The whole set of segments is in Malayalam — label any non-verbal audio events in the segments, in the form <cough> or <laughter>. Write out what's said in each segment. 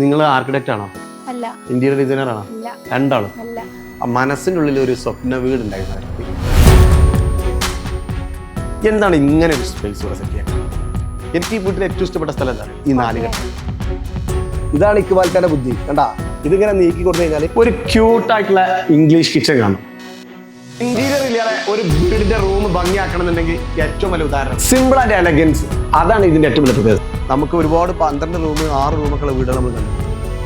നിങ്ങൾ ആർക്കിടെക്റ്റ് ആണോ? അല്ല. ഇന്റീരിയർ ഡിസൈനർ ആണോ? രണ്ടാളും? മനസ്സിന്റെ ഉള്ളിൽ ഒരു സ്വപ്ന വീട് ഉണ്ടായിരുന്നു എന്താണ് ഇങ്ങനെ ഒരു സ്പേസ് ഇവിടെ സെറ്റ് ചെയ്യാൻ? എനിക്ക് ഈ വീട്ടിൽ ഏറ്റവും ഇഷ്ടപ്പെട്ട സ്ഥലം എന്താണ്? ഈ നാല് ഘട്ടം. ഇതാണ് ഇക്കുവാൽക്കാരുടെ ബുദ്ധി. കണ്ടാ? ഇതിങ്ങനെ നീക്കി കൊടുത്തു കഴിഞ്ഞാൽ ഒരു ക്യൂട്ടായിട്ടുള്ള ഇംഗ്ലീഷ് കിച്ചൺ കാണും. ഇന്റീരിയർ ഇല്ലാതെ ഒരു വീടിന്റെ റൂം ഭംഗിയാക്കണം എന്നുണ്ടെങ്കിൽ ഏറ്റവും വലിയ ഉദാഹരണം. സിമ്പിൾ ആൻഡ് എലഗൻസ് അതാണ് ഇതിന്റെ ഏറ്റവും വലിയ പ്രത്യേകത. നമുക്ക് ഒരുപാട് പന്ത്രണ്ട് റൂം ആറ് റൂമൊക്കെയുള്ള വീടുകൾ നമ്മൾ കണ്ടു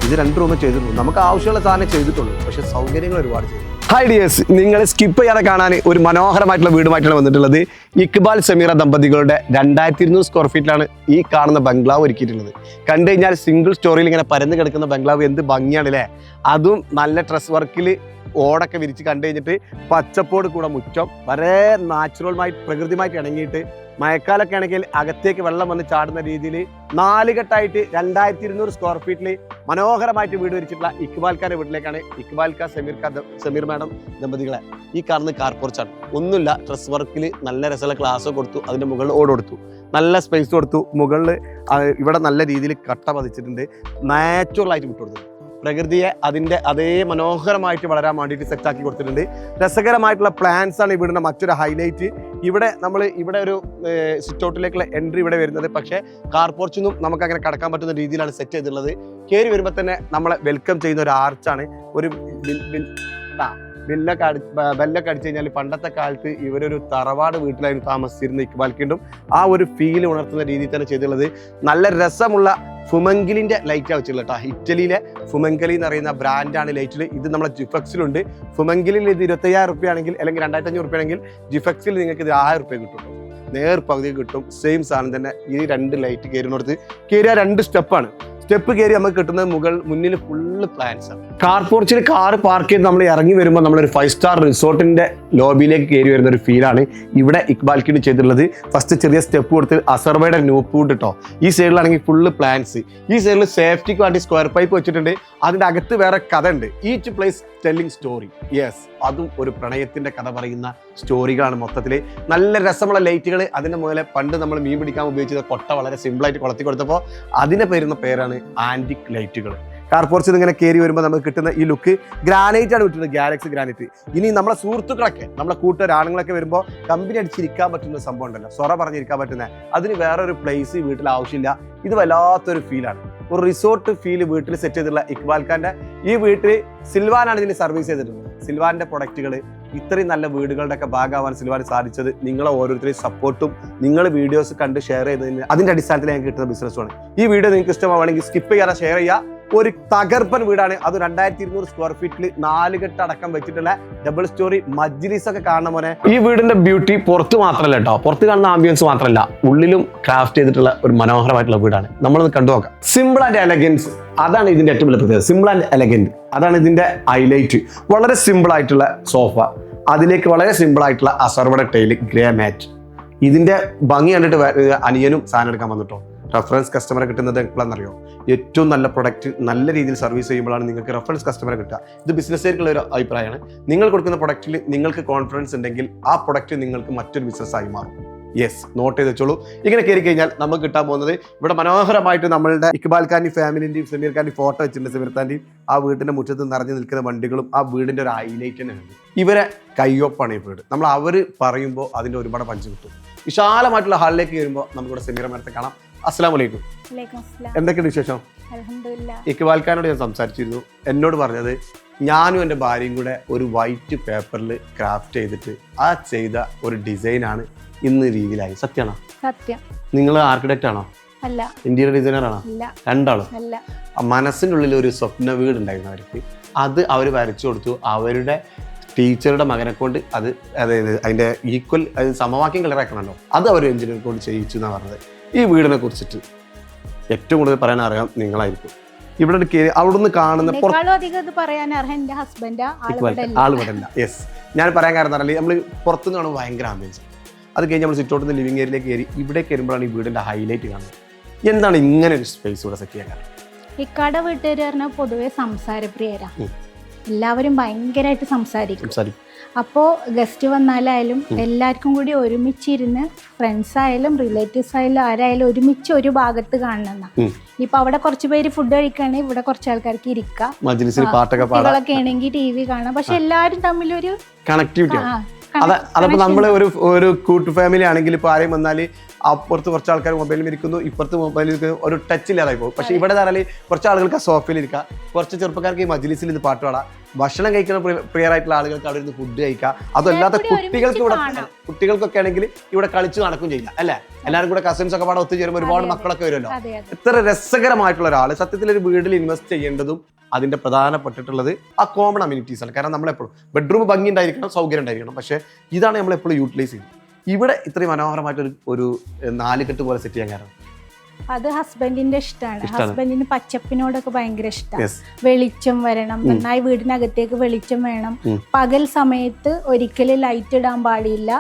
ഇത് രണ്ട് റൂമ് ചെയ്തിട്ടുള്ളൂ. നമുക്ക് ആവശ്യമുള്ള സാധനം ചെയ്തിട്ടുള്ളൂ പക്ഷെ സൗകര്യങ്ങൾ ഒരുപാട് ചെയ്തു. ഹൈ ഡിയേഴ്സ് നിങ്ങൾ സ്കിപ്പ് ചെയ്യാതെ കാണാൻ ഒരു മനോഹരമായിട്ടുള്ള വീടുമായിട്ടാണ് വന്നിട്ടുള്ളത്. ഇക്ബാൽ സമീറ ദമ്പതികളുടെ രണ്ടായിരത്തി ഇരുന്നൂറ് സ്ക്വയർ ഫീറ്റിലാണ് ഈ കാണുന്ന ബംഗ്ലാവ് ഒരുക്കിയിട്ടുള്ളത്. കണ്ടു കഴിഞ്ഞാൽ സിംഗിൾ സ്റ്റോറിയിൽ ഇങ്ങനെ പരന്ന് കിടക്കുന്ന ബംഗ്ലാവ് എന്ത് ഭംഗിയാണ് അല്ലേ അതും നല്ല ഡ്രസ് വർക്കിൽ ഓടൊക്കെ വിരിച്ച് കണ്ടു കഴിഞ്ഞിട്ട് പച്ചപ്പോട് കൂടെ മുറ്റം വളരെ നാച്ചുറലുമായി പ്രകൃതിയുമായിട്ട് ഇണങ്ങിയിട്ട് മഴക്കാലൊക്കെ ആണെങ്കിൽ അകത്തേക്ക് വെള്ളം വന്ന് ചാടുന്ന രീതിയിൽ നാലുകെട്ടായിട്ട് രണ്ടായിരത്തി ഇരുന്നൂറ് സ്ക്വയർ ഫീറ്റിൽ മനോഹരമായിട്ട് വീട് വെച്ചിട്ടുള്ള ഇക്ബാൽക്കാരുടെ വീട്ടിലേക്കാണ് ഇക്ബാൽക്ക സമീർ സമീർ മാഡം ദമ്പതികളെ ഈ കാണുന്ന കാർ പോർച്ചാണ് ഒന്നുമില്ല ഡ്രസ് വർക്കിൽ നല്ല രസമുള്ള ക്ലാസ് കൊടുത്തു അതിന്റെ മുകളിൽ ഓട് കൊടുത്തു. നല്ല സ്പേസ് കൊടുത്തു മുകളിൽ ഇവിടെ നല്ല രീതിയിൽ കട്ട പതിച്ചിട്ടുണ്ട്. നാച്ചുറൽ ആയിട്ട് വിട്ടു കൊടുത്തു പ്രകൃതിയെ അതിന്റെ അതേ മനോഹരമായിട്ട് വളരാൻ വേണ്ടിയിട്ട് സെറ്റാക്കി കൊടുത്തിട്ടുണ്ട്. രസകരമായിട്ടുള്ള പ്ലാൻസ് ആണ് ഈ വീടിന്റെ മറ്റൊരു ഹൈലൈറ്റ് ഇവിടെ നമ്മൾ ഇവിടെ ഒരു സിറ്റ് ഔട്ടിലേക്കുള്ള എൻട്രി ഇവിടെ വരുന്നത്. പക്ഷേ കാർ പോർച്ചൊന്നും നമുക്ക് അങ്ങനെ കടക്കാൻ പറ്റുന്ന രീതിയിലാണ് സെറ്റ് ചെയ്തിട്ടുള്ളത്. കയറി വരുമ്പോൾ തന്നെ നമ്മളെ വെൽക്കം ചെയ്യുന്ന ഒരു ആർച്ചാണ് ഒരു ബിൽ- ബിൽ- ബില്ലൊക്കെ അടി ബെല്ലൊക്കെ അടിച്ചു കഴിഞ്ഞാൽ പണ്ടത്തെ കാലത്ത് ഇവരൊരു തറവാട് വീട്ടിലായിരുന്നു താമസിച്ചിരുന്ന ഇക്ബാൽക്കിണ്ടും ആ ഒരു ഫീൽ ഉണർത്തുന്ന രീതിയിൽ തന്നെ ചെയ്തിട്ടുള്ളത്. നല്ല രസമുള്ള ഫുമങ്കിലിന്റെ ലൈറ്റ് വെച്ചിട്ടുള്ളത് കേട്ടോ ഇറ്റലിയിലെ ഫുമങ്കലി എന്ന് പറയുന്ന ബ്രാൻഡാണ് ലൈറ്റിൽ ഇത് നമ്മളെ ജിഫക്സിലുണ്ട്. ഫുമങ്കിലിൽ ഇത് ഇരുപത്തയ്യായിരം റുപ്യ ആണെങ്കിൽ അല്ലെങ്കിൽ രണ്ടായിരത്തി അഞ്ഞൂറ് റുപ്യ ആണെങ്കിൽ ജിഫക്സിൽ നിങ്ങൾക്ക് ഇത് ആയിരം റുപ്യ കിട്ടും. നേർ പകുതി കിട്ടും. സെയിം സാധനം തന്നെ ഈ രണ്ട് ലൈറ്റ് കയറുന്നിടത്ത് കയറിയ രണ്ട് സ്റ്റെപ്പാണ് സ്റ്റെപ്പ് കയറി നമുക്ക് കിട്ടുന്നത് മുകൾ മുന്നിൽ ഫുള്ള് പ്ലാൻസ് ആണ്. കാർ പോർച്ചിൽ കാർ പാർക്ക് ചെയ്ത് നമ്മൾ ഇറങ്ങി വരുമ്പോൾ നമ്മളൊരു ഫൈവ് സ്റ്റാർ റിസോർട്ടിന്റെ ലോബിയിലേക്ക് കയറി വരുന്ന ഒരു ഫീലാണ് ഇവിടെ ഇക്ബാൽക്കിന് ചെയ്തിട്ടുള്ളത്. ഫസ്റ്റ് ചെറിയ സ്റ്റെപ്പ് കൊടുത്ത് അസർവയുടെ ന്യൂ കൊണ്ട് കേട്ടോ ഈ സൈഡിലാണെങ്കിൽ ഫുള്ള് പ്ലാൻസ് ഈ സൈഡിൽ സേഫ്റ്റിക്ക് വേണ്ടി സ്ക്വയർ പൈപ്പ് വെച്ചിട്ടുണ്ട്. അതിന്റെ അകത്ത് വേറെ കഥ ഉണ്ട്. Each place telling story yes അതും ഒരു പ്രണയത്തിന്റെ കഥ പറയുന്ന സ്റ്റോറികളാണ് മൊത്തത്തിൽ നല്ല രസമുള്ള ലൈറ്റുകൾ അതിന് മുതലേ പണ്ട് നമ്മൾ മീൻ പിടിക്കാൻ ഉപയോഗിച്ചത് കൊട്ട വളരെ സിമ്പിളായിട്ട് കൊളത്തി കൊടുത്തപ്പോൾ അതിന് പേരുന്ന പേരാണ് ആന്റിക് ലൈറ്റുകൾ കാർപോർച്ചിൽ ഇങ്ങനെ കയറി വരുമ്പോൾ നമുക്ക് കിട്ടുന്ന ഈ ലുക്ക് ഗ്രാനൈറ്റ് ആണ് കിട്ടുന്നത് ഗാലക്സി ഗ്രാനൈറ്റ് ഇനി നമ്മളെ സുഹൃത്തുക്കളൊക്കെ നമ്മളെ കൂട്ടുകാർ ആണുങ്ങളൊക്കെ വരുമ്പോൾ കമ്പനി അടിച്ചിരിക്കാൻ പറ്റുന്ന സംഭവം ഉണ്ടല്ലോ സൊറ പറഞ്ഞിരിക്കാൻ പറ്റുന്ന. അതിന് വേറൊരു പ്ലേസ് വീട്ടിൽ ആവശ്യമില്ല. ഇത് വല്ലാത്തൊരു ഫീലാണ് ഒരു റിസോർട്ട് ഫീൽ വീട്ടിൽ സെറ്റ് ചെയ്തിട്ടുള്ള ഇക്ബാൽ ഖാന്റെ ഈ വീട്ടിൽ സിൽവാനാണ് ഇതിന് സർവീസ് ചെയ്തിട്ടുള്ളത്. സിൽവാന്റെ പ്രൊഡക്റ്റുകൾ ഇത്രയും നല്ല വീടുകളുടെ ഒക്കെ ഭാഗമാവാൻ സിൽവാൻ സാധിച്ചത് നിങ്ങളെ ഓരോരുത്തരെയും സപ്പോർട്ടും നിങ്ങൾ വീഡിയോസ് കണ്ട് ഷെയർ ചെയ്തതിന് അതിന്റെ അടിസ്ഥാനത്തിൽ ഞങ്ങൾക്ക് കിട്ടുന്ന ബിസിനസ്സാണ് ഈ വീഡിയോ നിങ്ങൾക്ക് ഇഷ്ടമാവുകയാണെങ്കിൽ സ്കിപ്പ് ചെയ്യാതെ ഷെയർ ചെയ്യുക. ഒരു തകർപ്പൻ വീടാണ്. അത് രണ്ടായിരത്തി ഇരുന്നൂറ് സ്ക്വയർ ഫീറ്റിൽ നാല് കെട്ട് അടക്കം വെച്ചിട്ടുള്ള ഡബിൾ സ്റ്റോറി മജ്ലിസ് ഒക്കെ കാണുന്ന പോലെ ഈ വീടിന്റെ ബ്യൂട്ടി പുറത്ത് മാത്രമല്ല കേട്ടോ. പുറത്ത് കാണുന്ന ആംബിയൻസ് മാത്രമല്ല ഉള്ളിലും ക്രാഫ്റ്റ് ചെയ്തിട്ടുള്ള ഒരു മനോഹരമായിട്ടുള്ള വീടാണ്. നമ്മളൊന്ന് കണ്ടു നോക്കാം. സിമ്പിൾ ആൻഡ് എലഗൻസ് അതാണ് ഇതിന്റെ ഏറ്റവും വലിയ പ്രത്യേകത. സിമ്പിൾ ആൻഡ് എലഗന്റ് അതാണ് ഇതിന്റെ ഹൈലൈറ്റ് വളരെ സിമ്പിൾ ആയിട്ടുള്ള സോഫ അതിലേക്ക് വളരെ സിമ്പിൾ ആയിട്ടുള്ള അസർവട ടൈൽ ഗ്രേ മാറ്റ് ഇതിന്റെ ഭംഗി കണ്ടിട്ട് അനിയനും സാധനം എടുക്കാൻ വന്നിട്ടോ. റെഫറൻസ് കസ്റ്റമറെ കിട്ടുന്നത് എപ്പോഴാണെന്നറിയോ ഏറ്റവും നല്ല പ്രൊഡക്റ്റ് നല്ല രീതിയിൽ സർവീസ് ചെയ്യുമ്പോഴാണ് നിങ്ങൾക്ക് റെഫറൻസ് കസ്റ്റമറെ കിട്ടുക. ഇത് ബിസിനസ്സുകാർക്കുള്ള ഒരു അഭിപ്രായമാണ്. നിങ്ങൾ കൊടുക്കുന്ന പ്രൊഡക്റ്റിൽ നിങ്ങൾക്ക് കോൺഫിഡൻസ് ഉണ്ടെങ്കിൽ ആ പ്രൊഡക്റ്റ് നിങ്ങൾക്ക് മറ്റൊരു ബിസിനസ്സായി മാറും. യെസ് നോട്ട് ചെയ്ത് വെച്ചോളൂ. ഇങ്ങനെ കയറി കഴിഞ്ഞാൽ നമുക്ക് കിട്ടാൻ പോകുന്നത് ഇവിടെ മനോഹരമായിട്ട് നമ്മളുടെ ഇക്ബാൽ ഖാന്റെ ഫാമിലിന്റെയും സമീർ ഖാന്റെ ഫോട്ടോ വെച്ചിട്ടുണ്ട് സമീർ ഖാന്റെ ആ വീടിന്റെ മുറ്റത്ത് നിറഞ്ഞു നിൽക്കുന്ന വണ്ടികളും ആ വീടിന്റെ ഒരു ഹൈലൈറ്റ് തന്നെയാണ്. ഇവരെ കയ്യൊപ്പാണ് ഈ വീട്. നമ്മൾ അവർ പറയുമ്പോൾ അതിന്റെ ഒരുപാട് പഞ്ച് കിട്ടും. വിശാലമായിട്ടുള്ള ഹാളിലേക്ക് വരുമ്പോൾ നമുക്കിവിടെ സമീർ മരത്തെ കാണാം. അസ്സാം വലൈക്കും എന്തൊക്കെയുണ്ട് വിശേഷം? ഇക്ബാൽ ഖാനോട് ഞാൻ സംസാരിച്ചിരുന്നു. എന്നോട് പറഞ്ഞത് ഞാനും എന്റെ ഭാര്യയും കൂടെ ഒരു വൈറ്റ് പേപ്പറിൽ ക്രാഫ്റ്റ് ചെയ്തിട്ട് ആ ചെയ്ത ഒരു ഡിസൈനാണ് ഇന്ന് രീതിയിലായി സത്യമാണോ? സത്യം. നിങ്ങൾ ആർക്കിടെക്റ്റ് ആണോ? അല്ല. ഇന്റീരിയർ ഡിസൈനർ ആണോ? രണ്ടാളും? ഉള്ളിൽ ഒരു സ്വപ്ന വീട് ഉണ്ടായിരുന്നു അവർക്ക്. അത് അവർ വരച്ചു കൊടുത്തു. അവരുടെ ടീച്ചറുടെ മകനെ കൊണ്ട് അത് അതായത് അതിന്റെ ഈക്വൽ അതായത് സമവാക്യം കളറാക്കണമല്ലോ അത് അവർ എഞ്ചിനീയർ കൊണ്ട് ചെയ്യിച്ചു എന്നാണ് പറഞ്ഞത്. ഈ വീടിനെ കുറിച്ചിട്ട് ഏറ്റവും കൂടുതൽ പറയാൻ അറിയാം നിങ്ങളായിരിക്കും. ഇവിടെ കയറി അവിടുന്ന് കാണുന്ന ഇവിടെ യെസ് ഞാൻ പറയാൻ കാരണം പറഞ്ഞാൽ നമ്മൾ പുറത്തുനിന്ന് കാണുമ്പോൾ ഭയങ്കര ആംബിയൻസ് അത് കഴിഞ്ഞ് നമ്മൾ സിറ്റൗട്ടിൽ നിന്ന് ലിവിംഗ് ഏരിയയിലേക്ക് കയറി ഇവിടെ കയറുമ്പോഴാണ് ഈ വീടിന്റെ ഹൈലൈറ്റ് കാണുന്നത്. എന്താണ് ഇങ്ങനെ ഒരു സ്പേസ് ഇവിടെ സെറ്റ് ചെയ്യാൻ കാരണം? ഇക്കാടെ വീട്ടുകാർ പറഞ്ഞാൽ പൊതുവെ സംസാരപ്രിയരാ. എല്ലാവരും ഭയങ്കരമായിട്ട് സംസാരിക്കും. അപ്പോൾ ഗസ്റ്റ് വന്നാലായാലും എല്ലാവർക്കും കൂടി ഒരുമിച്ചിരുന്ന് ഫ്രണ്ട്സ് ആയാലും റിലേറ്റീവ്സ് ആയാലും ആരായാലും ഒരുമിച്ച് ഒരു ഭാഗത്ത് കാണണം. ഇപ്പൊ അവിടെ കുറച്ച് പേര് ഫുഡ് കഴിക്കുകയാണെങ്കിൽ ഇവിടെ കുറച്ച് ആൾക്കാർക്ക് ഇരിക്കാം. കുട്ടികളൊക്കെ ആണെങ്കിൽ ടി വി കാണാം. പക്ഷെ എല്ലാവരും തമ്മിലൊരു കണക്ടിവിറ്റി ആ, അതെ connect- അതപ്പോ നമ്മൾ നമ്മൾ ഒരു ഒരു കൂട്ടു ഫാമിലി ആണെങ്കിൽ ഇപ്പൊ ആരെയും വന്നാൽ അപ്പുറത്ത് കുറച്ച് ആൾക്കാർ മൊബൈലിൽ ഇരിക്കുന്നു ഇപ്പുറത്ത് മൊബൈലിൽ ഒരു ടച്ച് ഇല്ലാതായി പോകും. പക്ഷെ ഇവിടെ ധാരാളം കുറച്ച് ആളുകൾക്ക് ആ സോഫയിൽ ഇരിക്കാം. കുറച്ച് ചെറുപ്പക്കാർക്ക് ഈ മജ്ലിസിൽ ഇത് പാട്ട് പാടാം. ഭക്ഷണം കഴിക്കുന്ന പ്രിയർ ആയിട്ടുള്ള ആളുകൾക്ക് അവിടെ ഇരുന്ന് ഫുഡ് കഴിക്കാം അതല്ലാത്ത കുട്ടികൾക്ക് ഇവിടെ. കുട്ടികൾക്കൊക്കെ ആണെങ്കിൽ ഇവിടെ കളിച്ച് നടക്കും ചെയ്യാം അല്ലേ? എല്ലാവരും കൂടെ കസിൻസ് ഒക്കെ പാടെ ഒത്തുചേരുമ്പോൾ ഒരുപാട്. മക്കളൊക്കെ വരുമല്ലോ. എത്ര ഇത്ര രസകരമായിട്ടുള്ള ഒരാൾ സത്യത്തിൽ ഒരു വീട്ടിൽ ഇൻവെസ്റ്റ് ചെയ്യേണ്ടതും അതിന്റെ പ്രധാനപ്പെട്ടിട്ടുള്ളത് ആ കോമൺ അമ്യൂണിറ്റീസ് ആണ്. കാരണം നമ്മളെപ്പോഴും ബെഡ്റൂം ഭംഗി ഉണ്ടായിരിക്കണം സൗകര്യം ഉണ്ടായിരിക്കണം. പക്ഷേ ഇതാണ് നമ്മൾ എപ്പോഴും യൂട്ടിലൈസ് ചെയ്യുന്നത്. ഇവിടെ ഇത്രയും മനോഹരമായിട്ടൊരു ഒരു നാലുകെട്ട് പോലെ സെറ്റ് ചെയ്യാൻ കാരണം. അത് ഹസ്ബൻഡിന്റെ ഇഷ്ടമാണ്. ഹസ്ബൻഡിന് പച്ചപ്പിനോടൊക്കെ ഭയങ്കര ഇഷ്ടമാണ് വെളിച്ചം വരണം. നന്നായി വീടിനകത്തേക്ക് വെളിച്ചം വേണം. പകൽ സമയത്ത് ഒരിക്കലും ലൈറ്റ് ഇടാൻ പാടില്ല.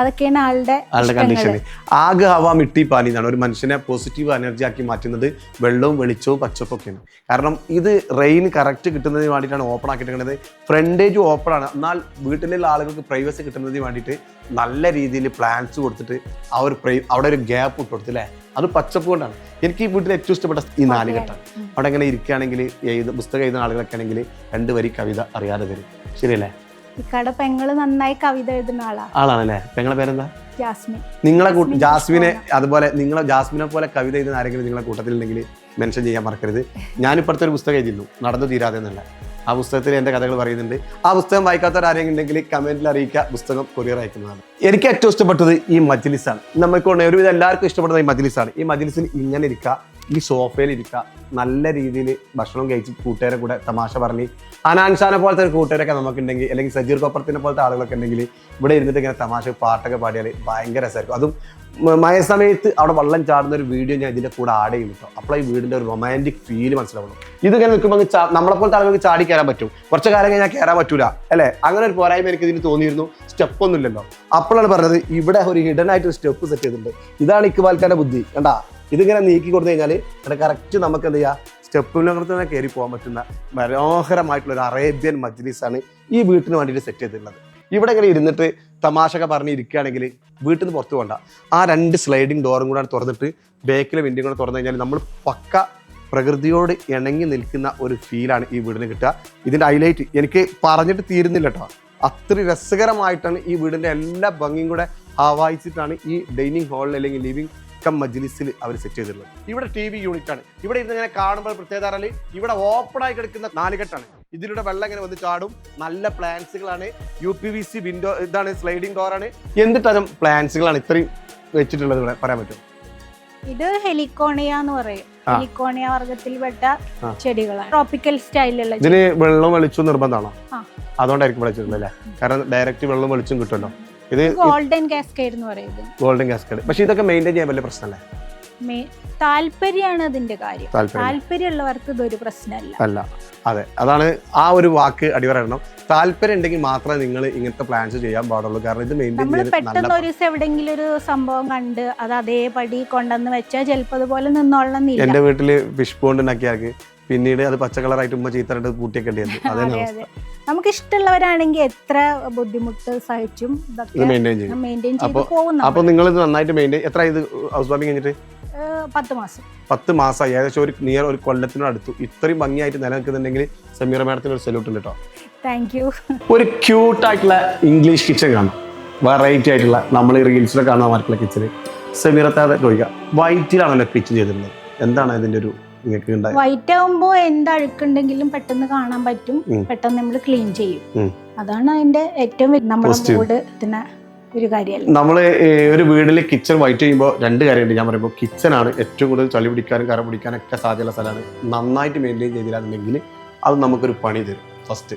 അതൊക്കെയാണ് ആളുടെ ആളുടെ കണ്ടീഷൻ ആകെ ഹവാ മിട്ടി പാനി എന്നാണ്. ഒരു മനുഷ്യനെ പോസിറ്റീവ് എനർജി ആക്കി മാറ്റുന്നത് വെള്ളവും വെളിച്ചവും പച്ചപ്പൊക്കെയാണ് കാരണം ഇത് റെയിൻ കറക്റ്റ് കിട്ടുന്നതിന് വേണ്ടിയിട്ടാണ് ഓപ്പൺ ആക്കിയിട്ടുള്ളത് ഫ്രണ്ടേജ് ഓപ്പൺ ആണ്. എന്നാൽ വീട്ടിലുള്ള ആളുകൾക്ക് പ്രൈവസി കിട്ടുന്നതിന് വേണ്ടിയിട്ട് നല്ല രീതിയിൽ പ്ലാൻസ് കൊടുത്തിട്ട് ആ ഒരു പ്രൈ അവിടെ ഒരു ഗ്യാപ്പ് ഇട്ട് കൊടുത്തു അല്ലേ അത് പച്ചപ്പ് കൊണ്ടാണ്. എനിക്ക് ഈ വീട്ടിൽ ഏറ്റവും ഇഷ്ടപ്പെട്ട ഈ നാല് ഘട്ടം. അവിടെ ഇങ്ങനെ ഇരിക്കുകയാണെങ്കിൽ എഴുത പുസ്തകം എഴുതുന്ന ആളുകളൊക്കെ ആണെങ്കിൽ രണ്ട് വരി കവിത അറിയാതെ വരും. ശരിയല്ലേ? ഇക്കാടെ പെങ്ങൾ നന്നായി കവിത എഴുതുന്ന ആളാ. ആളാണല്ലേ നിങ്ങളെ പേരെന്താ? ജാസ്മിൻ. നിങ്ങളെ ജാസ്മിനെ അതുപോലെ നിങ്ങളെ ജാസ്മിനെ പോലെ കവിത എഴുതുന്ന ആരെങ്കിലും നിങ്ങളെ കൂട്ടത്തിലുണ്ടെങ്കിൽ മെൻഷൻ ചെയ്യാൻ മറക്കരുത്. ഞാനിപ്പോഴത്തെ ഒരു പുസ്തകം എഴുതിയിരുന്നു. നടന്നു തീരാതെ എന്നല്ല. ആ പുസ്തകത്തിൽ എന്റെ കഥകൾ പറയുന്നുണ്ട്. ആ പുസ്തകം വായിക്കാത്തവരാരെങ്കിലും ഉണ്ടെങ്കിൽ കമന്റിൽ അറിയിക്കുക. പുസ്തകം കൊറിയർ അയക്കുന്നതാണ്. എനിക്ക് ഏറ്റവും ഇഷ്ടപ്പെട്ടത് ഈ മജ്ലിസാണ്. നമുക്ക് ഒരുവിധം എല്ലാവർക്കും ഇഷ്ടപ്പെടുന്ന ഈ മജ്ലിസാണ്. ഈ മജ്ലിസിൽ ഇങ്ങനെ ഇരിക്കുക. ഈ സോഫയിൽ ഇരിക്കുക നല്ല രീതിയിൽ ഭക്ഷണം കഴിച്ച് കൂട്ടുകാരെ കൂടെ തമാശ പറഞ്ഞ് അനാൻഷാനെ പോലത്തെ ഒരു കൂട്ടുകാരൊക്കെ നമുക്കുണ്ടെങ്കിൽ അല്ലെങ്കിൽ സജീർ കൊപ്പറത്തിനെ പോലത്തെ ആളുകളൊക്കെ ഉണ്ടെങ്കിൽ ഇവിടെ ഇരുന്നിട്ട് ഇങ്ങനെ തമാശ പാട്ടൊക്കെ പാടിയാൽ ഭയങ്കര രസമായിരിക്കും. അതും മഴ സമയത്ത് അവിടെ വള്ളം ചാടുന്ന ഒരു വീഡിയോ ഞാൻ ഇതിന്റെ കൂടെ ആഡ് ചെയ്യും കേട്ടോ അപ്പോൾ ഈ വീടിന്റെ ഒരു റൊമാന്റിക് ഫീൽ മനസ്സിലാവുള്ളൂ. ഇതിങ്ങനെ നിൽക്കുമ്പോൾ നമ്മളെ പോലത്തെ ആളുകൾക്ക് ചാടി കയറാൻ പറ്റും. കുറച്ച് കാലം കഴിഞ്ഞാൽ കയറാൻ പറ്റൂല അല്ലേ? അങ്ങനെ ഒരു പോരായ്മ എനിക്ക് ഇതിന് തോന്നിയിരുന്നു. സ്റ്റെപ്പ് ഒന്നുമില്ലല്ലോ. അപ്പോഴാണ് പറഞ്ഞത് ഇവിടെ ഒരു ഹിഡൻ ആയിട്ട് ഒരു സ്റ്റെപ്പ് സെറ്റ് ചെയ്തിട്ടുണ്ട്. ഇതാണ് ഇക്കുവാൽക്കാരുടെ ബുദ്ധി. കണ്ടാ? ഇതിങ്ങനെ നീക്കി കൊടുത്തു കഴിഞ്ഞാൽ അത് കറക്റ്റ് നമുക്ക് എന്ത് ചെയ്യാം? സ്റ്റെപ്പിനകത്ത് തന്നെ കയറി പോകാൻ പറ്റുന്ന മനോഹരമായിട്ടുള്ള ഒരു അറേബ്യൻ മജ്ലിസ് ആണ് ഈ വീട്ടിന് വേണ്ടിയിട്ട് സെറ്റ് ചെയ്തിട്ടുള്ളത്. ഇവിടെ ഇങ്ങനെ ഇരുന്നിട്ട് തമാശക പറഞ്ഞ് ഇരിക്കുകയാണെങ്കിൽ വീട്ടിൽ നിന്ന് പുറത്ത് പോകണ്ട. ആ രണ്ട് സ്ലൈഡിങ് ഡോറും കൂടെ തുറന്നിട്ട് ബേക്കിലെ വിൻഡും കൂടെ തുറന്നു കഴിഞ്ഞാൽ നമ്മൾ പക്ക പ്രകൃതിയോട് ഇണങ്ങി നിൽക്കുന്ന ഒരു ഫീലാണ് ഈ വീടിന് കിട്ടുക. ഇതിന്റെ ഹൈലൈറ്റ് എനിക്ക് പറഞ്ഞിട്ട് തീരുന്നില്ല കേട്ടോ. അത്ര രസകരമായിട്ടാണ് ഈ വീടിന്റെ എല്ലാ ഭംഗിയും കൂടെ ആവായിച്ചിട്ടാണ് ഈ ഡൈനിങ് ഹാളിൽ അല്ലെങ്കിൽ ലിവിംഗ് കം മജ്ലിസിൽ അവർ സെറ്റ് ചെയ്തിട്ടുള്ളത്. ഇവിടെ ടി വി യൂണിറ്റ് ആണ്. ഇവിടെ ഇരുന്ന് ഇങ്ങനെ കാണുമ്പോൾ പ്രത്യേകത ഇവിടെ ഓപ്പൺ ആയി കിടക്കുന്ന നാലുകെട്ടാണ് ഇതിലൂടെ വെള്ളം ഇങ്ങനെ വന്ന് ചാടും. നല്ല പ്ലാൻസുകളാണ് U P V C window ഇതാണ് സ്ലൈഡിംഗ് ഡോറാണ് എന്ത് തരം പ്ലാൻസുകളാണ് ഇത്രയും വെച്ചിട്ടുള്ളത് ഇവിടെ പറയാൻ പറ്റും? ഇത് ഹെലിക്കോണിയ എന്ന് പറയും. ഹെലിക്കോണിയ വർഗത്തിൽപ്പെട്ട. ചെടികളാണ്. ട്രോപ്പിക്കൽ സ്റ്റൈലുള്ള ഇതിന് വെള്ളം വെളിച്ചും നിർബന്ധമാണോ? ആ. അതുകൊണ്ടായിരിക്കും വിളിച്ചിട്ടുണ്ടല്ലേ കാരണം ഡയറക്റ്റ് വെള്ളം വെളിച്ചും കിട്ടുമല്ലോ. ഇത് ഗോൾഡൻ കാസ്കേഡ് എന്ന് പറയുന്നത് ഗോൾഡൻ കാസ്കേഡ് പക്ഷെ ഇതൊക്കെ മെയിന്റെയിൻ ചെയ്യാൻ വലിയ പ്രശ്നമല്ലേ. താല്പര്യമാണ് അതിന്റെ കാര്യം. താല്പര്യം. താല്പര്യമുള്ളവർക്ക് ഇതൊരു പ്രശ്നമല്ല. അല്ല അതെ. അതാണ് ആ ഒരു വാക്ക് അടിവരണം താല്പര്യം ഉണ്ടെങ്കിൽ മാത്രമേ നിങ്ങൾ ഇങ്ങനത്തെ പ്ലാൻസ് ചെയ്യാൻ പാടുള്ളൂ. കാരണം ഇത് മെയിന്റെയിൻ നമ്മൾ പെട്ടെന്ന് ഒരു ദിവസം എവിടെങ്കിലും ഒരു സംഭവം കണ്ട് അത് അതേപടി കൊണ്ടെന്ന് വെച്ചാൽ ചിലപ്പോൾ അതുപോലെ നിന്നോളന്നില്ല എന്റെ വീട്ടിൽ ഫിഷ് പോണ്ട് ഉണ്ടാക്കിയാക്ക് പിന്നീട് അത് പച്ച കളറായിട്ട് ഉമ്മ ചീത്തറിട്ട് കൂട്ടിയൊക്കെ ഉണ്ടായിരുന്നു <laughs> അതെ. നമുക്ക് ഇഷ്ടമുള്ളവരാണെങ്കിൽ എത്ര ബുദ്ധിമുട്ട് സഹിച്ചും മെയിന്റെയിൻ ചെയ്ത് അപ്പൊ- അപ്പോൾ നിങ്ങൾ ഇത് നന്നായിട്ട് മെയിന്റെയിൻ എത്ര ഇത് ഹൗസ് വാമിങ് കഴിഞ്ഞിട്ട്? ഏഹ് പത്ത് മാസം. പത്ത് മാസമായി ഏകദേശം ഒരു നിയർ ഒരു കൊല്ലത്തിനോട് അടുത്തു. ഇത്രയും ഭംഗിയായിട്ട് നിലനിൽക്കുന്നുണ്ടെങ്കിൽ സമീറ മാഡത്തിന് ഒരു സല്യൂട്ട് ഉണ്ട് കേട്ടോ താങ്ക് യു ഒരു ക്യൂട്ട് ആയിട്ടുള്ള ഇംഗ്ലീഷ് കിച്ചൺ കാണാം. വെറൈറ്റി ആയിട്ടുള്ള. നമ്മൾ ഈ റീൽസിലൊക്കെ കാണുന്ന മാർക്കുള്ള കിച്ചൺ സമീറത്താതെ ചോദിക്കുക വൈറ്റിലാണല്ലോ കിച്ചൺ ചെയ്തിരുന്നത്. എന്താണ് ഇതിന്റെ ഒരു നിങ്ങൾക്ക് വൈറ്റ് ആവുമ്പോ എന്ത് അഴുക്കുണ്ടെങ്കിലും പെട്ടെന്ന് കാണാൻ പറ്റും. പെട്ടെന്ന് നമ്മൾ ക്ലീൻ ചെയ്യും. അതാണ് അതിന്റെ ഏറ്റവും വലിയ നമ്മുടെ Positive. മൂഡ് എത്തുന്ന ഒരു കാര്യമല്ല? നമ്മൾ ഒരു വീട്ടിൽ കിച്ചൺ വൈറ്റ് ചെയ്യുമ്പോൾ രണ്ട് കാര്യമുണ്ട് ഞാൻ പറയുമ്പോൾ കിച്ചൺ ആണ് ഏറ്റവും കൂടുതൽ ചളി പിടിക്കാനും കറ പിടിക്കാനും ഒക്കെ സാധ്യതയുള്ള സ്ഥലമാണ്. നന്നായിട്ട് മെയിന്റെയിൻ ചെയ്തില്ലാന്നുണ്ടെങ്കിൽ അത് നമുക്കൊരു പണി തരും. ഫസ്റ്റ്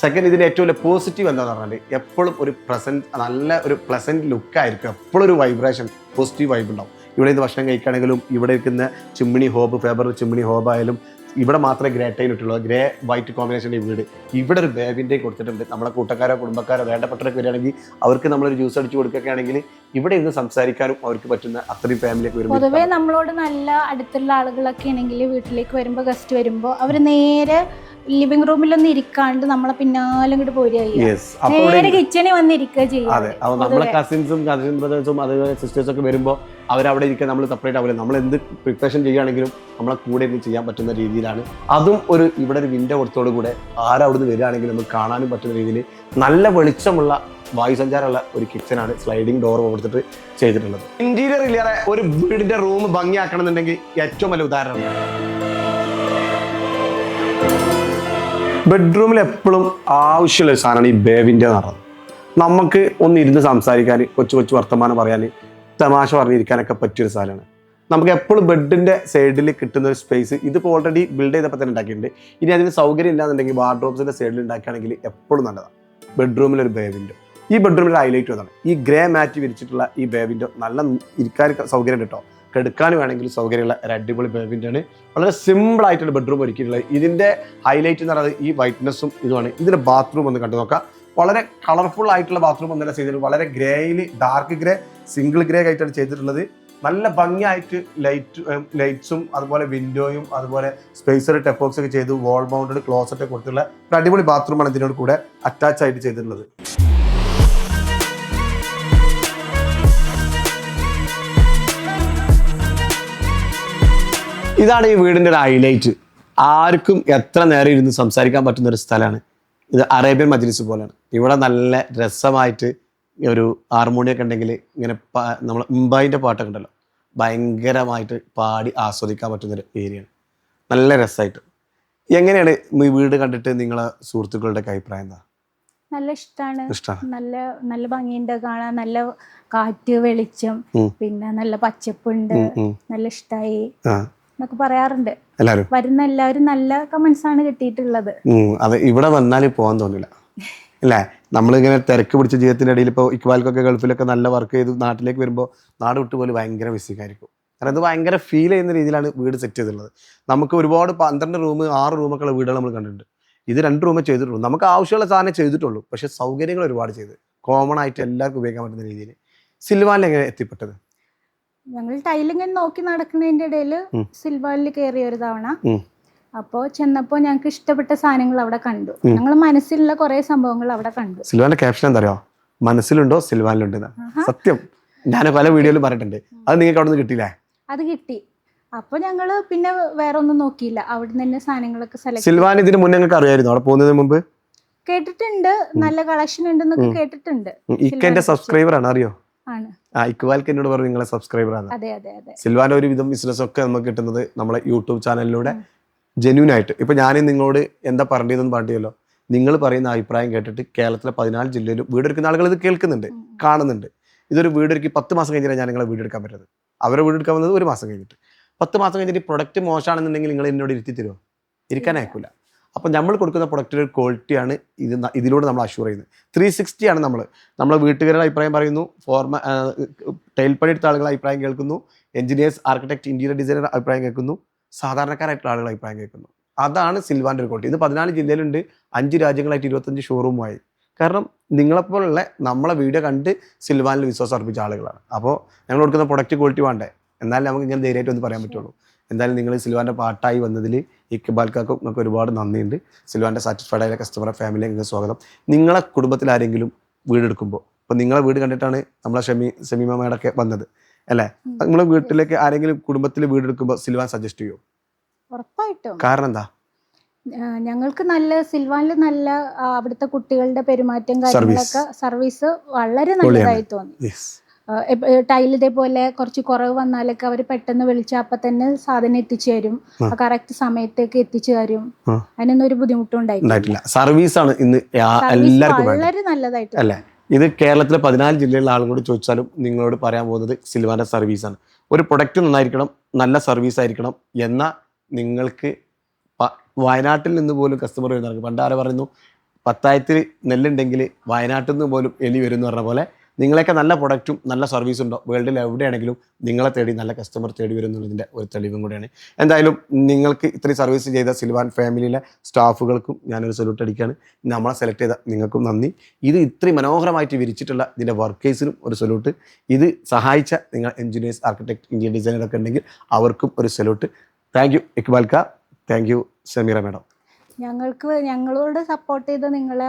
സെക്കൻഡ് ഇതിന്റെ ഏറ്റവും വലിയ പോസിറ്റീവ് എന്താണെന്ന് പറഞ്ഞാൽ എപ്പോഴും ഒരു പ്രസന്റ് നല്ല ഒരു പ്ലസന്റ് ലുക്കായിരിക്കും എപ്പോഴും ഒരു വൈബ്രേഷൻ പോസിറ്റീവ് വൈബ് ഉണ്ടാവും. ഇവിടെ നിന്ന് ഭക്ഷണം കഴിക്കുകയാണെങ്കിലും ഇവിടെ ഇരിക്കുന്ന chimney hob Faber chimney hob ആയാലും ഇവിടെ മാത്രമേ ഗ്രേ ടൈൻ ഇട്ടുള്ളൂ. ഗ്രേ വൈറ്റ് കോമ്പിനേഷന്റെ വീട്. ഇവിടെ ഒരു ബേബിന്റെ കൊടുത്തിട്ടുണ്ട്. നമ്മുടെ കൂട്ടക്കാരോ കുടുംബക്കാരോ വേണ്ടപ്പെട്ടവരൊക്കെ വരികയാണെങ്കിൽ അവർക്ക് നമ്മളൊരു ജ്യൂസ് അടിച്ച് കൊടുക്കുകയൊക്കെ ആണെങ്കിൽ ഇവിടെ ഇരുന്ന് സംസാരിക്കാനും അവർക്ക് പറ്റുന്ന അത്രയും ഫാമിലിയൊക്കെ പൊതുവേ നമ്മളോട് നല്ല അടുത്തുള്ള ആളുകളൊക്കെ ആണെങ്കിൽ വീട്ടിലേക്ക് വരുമ്പോൾ ഗസ്റ്റ് വരുമ്പോൾ അവർ നേരെ ലിവിംഗ് റൂമിലൊന്നും ഇരിക്കാണ്ട് നമ്മളെ പിന്നാലെ ഇങ്ങോട്ട് പോരുക നേരെ കിച്ചണിൽ അതെ നമ്മളെ കസിൻസും കസിൻ ബ്രദേഴ്സും അതുപോലെ സിസ്റ്റേഴ്സ് ഒക്കെ വരുമ്പോൾ അവരവിടെ ഇരിക്കാൻ നമ്മൾ സെപ്പറേറ്റ് ആവില്ല നമ്മൾ എന്ത് പ്രിപ്പറേഷൻ ചെയ്യുകയാണെങ്കിലും നമ്മളെ കൂടെ ഇരുന്ന് ചെയ്യാൻ പറ്റുന്ന രീതിയിലാണ്. അതും ഒരു ഇവിടെ ഒരു വിൻഡോ കൊടുത്തോടു കൂടെ ആരവിടുന്ന് വരികയാണെങ്കിലും നമുക്ക് കാണാനും പറ്റുന്ന രീതിയിൽ നല്ല വെളിച്ചമുള്ള വായുസഞ്ചാരമുള്ള ഒരു കിച്ചനാണ് സ്ലൈഡിംഗ് ഡോർ കൊടുത്തിട്ട് ചെയ്തിട്ടുള്ളത്. ഇന്റീരിയർ ഇല്ലാതെ ഒരു വീടിന്റെ റൂം ഭംഗിയാക്കണം എന്നുണ്ടെങ്കിൽ ഏറ്റവും വലിയ ഉദാഹരണം. ബെഡ്റൂമിൽ എപ്പോഴും ആവശ്യമുള്ള ഒരു സാധനമാണ് ഈ ബേവിന്റെ എന്ന് പറയുന്നത്. നമുക്ക് ഒന്ന് ഇരുന്ന് സംസാരിക്കാൻ കൊച്ചു കൊച്ചു വർത്തമാനം പറയാൻ തമാശ പറഞ്ഞിരിക്കാനൊക്കെ പറ്റിയൊരു സ്ഥലമാണ് നമുക്ക് എപ്പോഴും ബെഡിന്റെ സൈഡിൽ കിട്ടുന്ന ഒരു സ്പേസ് ഇതിപ്പോൾ ഓൾറെഡി ബിൽഡ് ചെയ്തപ്പോൾ തന്നെ ഉണ്ടാക്കിയിട്ടുണ്ട്. ഇനി അതിന് സൗകര്യം ഇല്ലാന്നുണ്ടെങ്കിൽ വാർഡ്രോബ്സിന്റെ സൈഡിൽ ഉണ്ടാക്കുകയാണെങ്കിൽ എപ്പോഴും നല്ലതാണ്. ബെഡ്റൂമിൽ ഒരു ബേ വിൻഡോ ഈ ബെഡ്റൂമിൽ ഹൈലൈറ്റ് അതാണ് ഈ ഗ്രേ മാറ്റ് വിരിച്ചിട്ടുള്ള ഈ ബേ വിൻഡോ നല്ല ഇരിക്കാൻ സൗകര്യം കേട്ടോ. കെടുക്കാൻ വേണമെങ്കിൽ സൗകര്യമുള്ള ഒരു അടിപൊളി ആണ് വളരെ സിമ്പിൾ ആയിട്ടുള്ള ബെഡ്റൂം ഒരുക്കിയിട്ടുള്ളത്. ഇതിന്റെ ഹൈലൈറ്റ് എന്ന് പറയുന്നത് ഈ വൈറ്റ്നസ്സും ഇതുമാണ്. ഇതിന്റെ ബാത്റൂം ഒന്ന് കണ്ടു നോക്കാം. വളരെ കളർഫുൾ ആയിട്ടുള്ള ബാത്റൂം ഒന്നല്ല ചെയ്തിട്ടുള്ളത്. വളരെ ഗ്രേയിൽ ഡാർക്ക് ഗ്രേ സിംഗിൾ ഗ്രേ ആയിട്ടാണ് ചെയ്തിട്ടുള്ളത്. നല്ല ഭംഗിയായിട്ട് ലൈറ്റ് ലൈറ്റ്സും അതുപോലെ വിൻഡോയും അതുപോലെ സ്പേസർ ടെപ്പോക്സ് ഒക്കെ ചെയ്ത് വാൾ മൗണ്ടഡ് ക്ലോസറ്റ് കൊടുത്തുള്ള ഒരു അടിപൊളി ബാത്റൂമാണ് ഇതിനോട് കൂടെ അറ്റാച്ച് ആയിട്ട് ചെയ്തിട്ടുള്ളത്. ഇതാണ് ഈ വീടിന്റെ ഒരു ഹൈലൈറ്റ് ആർക്കും എത്ര നേരം ഇരുന്ന് സംസാരിക്കാൻ പറ്റുന്ന ഒരു സ്ഥലമാണ്. ഇത് അറേബ്യൻ മജ്ലിസ് പോലെയാണ്. ഇവിടെ നല്ല രസമായിട്ട് ഒരു ഹാർമോണിയൊക്കെ ഉണ്ടെങ്കിൽ ഇങ്ങനെ നമ്മൾ മുംബൈന്റെ പാട്ടൊക്കെ ഉണ്ടല്ലോ. ഭയങ്കരമായിട്ട് പാടി ആസ്വദിക്കാൻ പറ്റുന്നൊരു ഏരിയയാണ്. നല്ല രസമായിട്ട്. എങ്ങനെയാണ് ഈ വീട് കണ്ടിട്ട് നിങ്ങളെ സുഹൃത്തുക്കളുടെ അഭിപ്രായം എന്താ? നല്ല ഇഷ്ടമാണ് നല്ല നല്ല ഭംഗിയുണ്ട് കാണാൻ. നല്ല കാറ്റ് വെളിച്ചം. പിന്നെ നല്ല പച്ചപ്പുണ്ട്. നല്ല ഇഷ്ടമായി എന്നൊക്കെ പറയാറുണ്ട്. എല്ലാവരും വരുന്ന എല്ലാവരും നല്ല കമന്റ്സ് ആണ് കിട്ടിയിട്ടുള്ളത്. അത് ഇവിടെ വന്നാൽ പോകാൻ തോന്നില്ല. അല്ലേ നമ്മളിങ്ങനെ തിരക്ക് പിടിച്ച ജീവിതത്തിന്റെ ഇടയിൽ ഇപ്പോൾ ഇക്വാൽക്കൊക്കെ ഗൾഫിലൊക്കെ നല്ല വർക്ക് ചെയ്ത് നാട്ടിലേക്ക് വരുമ്പോൾ നാട് വിട്ട് പോലും ഭയങ്കര ബിസിക്കായിരിക്കും കാരണം ഇത് ഭയങ്കര ഫീൽ ചെയ്യുന്ന രീതിയിലാണ് വീട് സെറ്റ് ചെയ്തിട്ടുള്ളത്. നമുക്ക് ഒരുപാട് പന്ത്രണ്ട് റൂം ആറ് റൂമൊക്കെ ഉള്ള വീടുകൾ നമ്മൾ കണ്ടിട്ടുണ്ട്. ഇത് രണ്ട് റൂമേ ചെയ്തിട്ടുള്ളൂ. നമുക്ക് ആവശ്യമുള്ള സാധനം ചെയ്തിട്ടുള്ളൂ. പക്ഷേ സൗകര്യങ്ങൾ ഒരുപാട് ചെയ്ത്. കോമൺ ആയിട്ട് എല്ലാവർക്കും ഉപയോഗിക്കാൻ പറ്റുന്ന രീതിയിൽ. സിൽവാനിൽ എങ്ങനെ എത്തിപ്പെട്ടത്? ഞങ്ങൾ ടൈലിങ്ങനെ നോക്കി നടക്കുന്നതിന്റെ ഇടയിൽ. സിൽവാലിൽ കയറിയ ഒരു തവണ. അപ്പോ അപ്പോൾ ചെന്നപ്പോൾ ഞങ്ങൾക്ക് ഇഷ്ടപ്പെട്ട സാധനങ്ങൾ അവിടെ കണ്ടു. ഞങ്ങൾ മനസ്സിലുള്ള കുറെ സംഭവങ്ങൾ അവിടെ കണ്ടു. സിൽവാന്റെ ക്യാപ്ഷൻ എന്താ അറിയോ മനസ്സിലുണ്ടോ സിൽവാനിലുണ്ട് സത്യം. ഞാൻ പല വീഡിയോയിലും പറഞ്ഞിട്ടുണ്ട്. അത് നിങ്ങൾക്ക് അവിടെ നിന്ന് കിട്ടിയില്ലേ? അത് കിട്ടി. അപ്പൊ ഞങ്ങൾ പിന്നെ വേറെ ഒന്നും നോക്കിയില്ല. അവിടെ നിന്ന് തന്നെ സാധനങ്ങളൊക്കെ സെലക്ട് സിൽവാൻ ഇതിന് മുന്നേ നിങ്ങൾക്ക് അറിയായിരുന്നു അവിടെ പോകുന്നതിന് മുമ്പ്? കേട്ടിട്ടുണ്ട്. നല്ല കളക്ഷൻ ഉണ്ടെന്നൊക്കെ കേട്ടിട്ടുണ്ട്. ഇക്കെന്റെ സബ്സ്ക്രൈബർ ആണ് അറിയോ? ആ ഇക്വാൽക്ക് എന്നോട് പറഞ്ഞു നിങ്ങളെ സബ്സ്ക്രൈബർ ആണ്. അതെ അതെ അതെ. സിൽവാന്റെ ഒരുവിധം ബിസിനസ് ഒക്കെ നമുക്ക് കിട്ടുന്നത് നമ്മളെ യൂട്യൂബ് ചാനലിലൂടെ ജെന്യൂൻ ആയിട്ട് ഇപ്പൊ ഞാൻ നിങ്ങളോട് എന്താ പറഞ്ഞതെന്ന് പറഞ്ഞല്ലോ നിങ്ങൾ പറയുന്ന അഭിപ്രായം കേട്ടിട്ട് കേരളത്തിലെ പതിനാല് ജില്ലയിലും വീടെടുക്കുന്ന ആളുകൾ ഇത് കേൾക്കുന്നുണ്ട് കാണുന്നുണ്ട്. ഇതൊരു വീടൊരുക്കി പത്ത് മാസം കഴിഞ്ഞാൽ ഞാൻ നിങ്ങളെ വീടെടുക്കാൻ പറ്റുന്നത്. അവരെ വീടെടുക്കാൻ വന്നത് ഒരു മാസം കഴിഞ്ഞിട്ട്. പത്ത് മാസം കഴിഞ്ഞിട്ട് പ്രൊഡക്റ്റ് മോശമാണെന്നുണ്ടെങ്കിൽ നിങ്ങൾ എന്നോട് ഇരുത്തി തരുമോ ഇരിക്കാൻ അയക്കില്ല അപ്പം നമ്മൾ കൊടുക്കുന്ന പ്രൊഡക്റ്റിന്റെ ക്വാളിറ്റിയാണ് ഇത് ഇതിലൂടെ നമ്മൾ അഷ്യൂർ ചെയ്യുന്നത്. ത്രീ സിക്സ്റ്റിയാണ് നമ്മൾ നമ്മളെ. വീട്ടുകാരുടെ അഭിപ്രായം പറയുന്നു. ഫോർമ ടൈൽ എടുത്ത ആളുകളുടെ അഭിപ്രായം കേൾക്കുന്നു. എഞ്ചിനീയേഴ്സ് ആർക്കിടെക്ട് ഇന്റീരിയർ ഡിസൈനർ അഭിപ്രായം കേൾക്കുന്നു. സാധാരണക്കാരായിട്ടുള്ള ആളുകളുടെ അഭിപ്രായം കേൾക്കുന്നു. അതാണ് സിൽവാന്റെ ക്വാളിറ്റി ഇത് പതിനാല് ജില്ലയിലുണ്ട്. അഞ്ച് രാജ്യങ്ങളായിട്ട് ഇരുപത്തഞ്ച് ഷോറൂമായി കാരണം നിങ്ങളെപ്പോലുള്ള നമ്മളെ വീഡിയോ കണ്ട് സിൽവാനിൽ വിശ്വാസം അർപ്പിച്ച ആളുകളാണ്. അപ്പോൾ ഞങ്ങൾ കൊടുക്കുന്ന പ്രൊഡക്റ്റ് ക്വാളിറ്റി വേണ്ടേ? എന്നാലും നമുക്ക് ഇങ്ങനെ ധൈര്യമായിട്ട് ഒന്ന് പറയാൻ പറ്റുള്ളൂ. എന്തായാലും നിങ്ങൾ സിൽവാന്റെ പാട്ടായി വന്നതിൽ ഇക്ബാൽക്കാക്കും നിങ്ങൾക്ക് ഒരുപാട് നന്ദിയുണ്ട്. സിൽവാന്റെ സാറ്റിസ്ഫൈഡ് ആയ കസ്റ്റമർ ഫാമിലി നിങ്ങൾക്ക് സ്വാഗതം. നിങ്ങളെ കുടുംബത്തിൽ ആരെങ്കിലും വീടെടുക്കുമ്പോൾ ഇപ്പോൾ നിങ്ങളെ വീട് കണ്ടിട്ടാണ് നമ്മളെ ഷമി ഷമീമയുടെ വന്നത് അല്ലേ? നിങ്ങളെ വീട്ടിലേക്ക് ആരെങ്കിലും കുടുംബത്തിൽ വീടെടുക്കുമ്പോൾ സിൽവാൻ സജസ്റ്റ് ചെയ്യുമോ ഉറപ്പായിട്ടും. കാരണം എന്താ? ഞങ്ങൾക്ക് നല്ല സിൽവാനിൽ നല്ല അവിടുത്തെ കുട്ടികളുടെ പെരുമാറ്റം കാര്യങ്ങളൊക്കെ സർവീസ് വളരെ നല്ലതായി തോന്നി. ടൈൽ ഇതേപോലെ കുറച്ച് കുറവ് വന്നാലൊക്കെ അവർ പെട്ടെന്ന് വിളിച്ചാൽ അപ്പൊ തന്നെ സാധനം എത്തിച്ചു തരും. കറക്റ്റ് സമയത്തേക്ക് എത്തിച്ചു തരും. അതിനൊന്നും ഒരു ബുദ്ധിമുട്ടും സർവീസ് ആണ് ഇന്ന് സർവീസ് എല്ലാവർക്കും വളരെ നല്ലതായിട്ട്. അല്ലേ? ഇത് കേരളത്തിലെ പതിനാല് ജില്ലയിലുള്ള ആളുകളോട് ചോദിച്ചാലും നിങ്ങളോട് പറയാൻ പോകുന്നത് സിൽവാന്റെ സർവീസാണ് ഒരു പ്രൊഡക്റ്റ് നന്നായിരിക്കണം നല്ല സർവീസ് ആയിരിക്കണം എന്ന നിങ്ങൾക്ക് വയനാട്ടിൽ നിന്ന് പോലും കസ്റ്റമർ വരുന്നവർക്ക് പണ്ട് ആരെ പറയുന്നു പത്തായത്തിൽ നെല്ലുണ്ടെങ്കിൽ വയനാട്ടിൽ നിന്ന് പോലും എലി വരും എന്ന് പറഞ്ഞ പോലെ നിങ്ങളൊക്കെ നല്ല പ്രൊഡക്റ്റും നല്ല സർവീസും ഉണ്ടോ? വേൾഡിൽ എവിടെയാണെങ്കിലും നിങ്ങളെ തേടി നല്ല കസ്റ്റമർ തേടി വരും എന്നുള്ളതിന്റെ ഒരു തെളിവും കൂടിയാണ്. എന്തായാലും നിങ്ങൾക്ക് ഇത്രയും സർവീസ് ചെയ്ത സിൽവാൻ ഫാമിലിയിലെ സ്റ്റാഫുകൾക്കും ഞാനൊരു സല്യൂട്ട് അടിക്കുകയാണ്. നമ്മളെ സെലക്ട് ചെയ്ത നിങ്ങൾക്കും നന്ദി. ഇത് ഇത്രയും മനോഹരമായിട്ട് വിരിച്ചിട്ടുള്ള ഇതിന്റെ വർക്കേഴ്സിനും ഒരു സല്യൂട്ട് ഇത് സഹായിച്ച നിങ്ങൾ എഞ്ചിനീയേഴ്സ് ആർക്കിടെക്ട് ഇന്ത്യൻ ഡിസൈനറൊക്കെ ഉണ്ടെങ്കിൽ അവർക്കും ഒരു സല്യൂട്ട് താങ്ക് യു ഇക്ബാൽ ക താങ്ക് യു സമീറ മാഡം ഞങ്ങൾക്ക് ഞങ്ങളോട് സപ്പോർട്ട് ചെയ്ത നിങ്ങളെ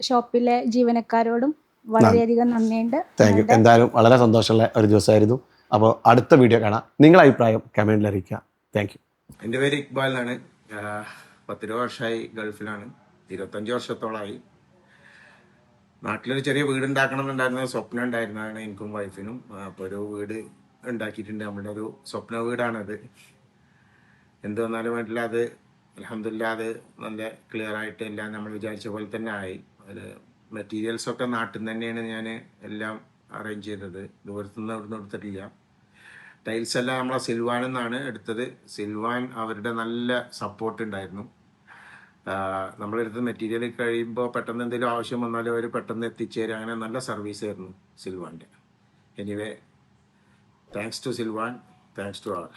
ഷോപ്പിലെ ജീവനക്കാരോടും വളരെയധികം നന്ദിയുണ്ട്. താങ്ക് യു എന്തായാലും വളരെ സന്തോഷമുള്ള ഒരു ദിവസമായിരുന്നു. അപ്പോൾ അടുത്ത വീഡിയോ കാണാം. നിങ്ങളുടെ അഭിപ്രായം കമന്റിൽ അറിയിക്കുക. താങ്ക് യു എന്റെ പേര് ഇക്ബാൽ എന്നാണ്. പത്തിരുപത് വർഷമായി ഗൾഫിലാണ്. ഇരുപത്തഞ്ച് വർഷത്തോളമായി നാട്ടിലൊരു ചെറിയ വീട് ഉണ്ടാക്കണം എന്നുണ്ടായിരുന്ന സ്വപ്നം ഉണ്ടായിരുന്നതാണ് എനിക്കും വൈഫിനും. അപ്പോൾ ഒരു വീട് ഉണ്ടാക്കിയിട്ടുണ്ട്. നമ്മുടെ ഒരു സ്വപ്ന വീടാണത്. എന്ത് വന്നാലും വേണ്ടില്ല അത് അലഹമില്ല അത് നല്ല ക്ലിയർ ആയിട്ട് എല്ലാം നമ്മൾ വിചാരിച്ച പോലെ തന്നെ ആയി. അത് മെറ്റീരിയൽസ് ഒക്കെ നാട്ടിൽ നിന്ന് തന്നെയാണ് ഞാൻ എല്ലാം അറേഞ്ച് ചെയ്തത്. ദൂരത്തുനിന്ന് നിന്ന് എടുത്തിട്ടില്ല. ടൈൽസ് എല്ലാം നമ്മളെ സിൽവാൻ എന്നാണ് എടുത്തത്. സിൽവാൻ അവരുടെ നല്ല സപ്പോർട്ട് ഉണ്ടായിരുന്നു. നമ്മളെടുത്ത് മെറ്റീരിയൽ കഴിയുമ്പോൾ പെട്ടെന്ന് എന്തെങ്കിലും ആവശ്യം വന്നാലും അവർ പെട്ടെന്ന് എത്തിച്ചേരും. അങ്ങനെ നല്ല സർവീസ് ആയിരുന്നു സിൽവാന്റെ. Anyway thanks to Silvan thanks to all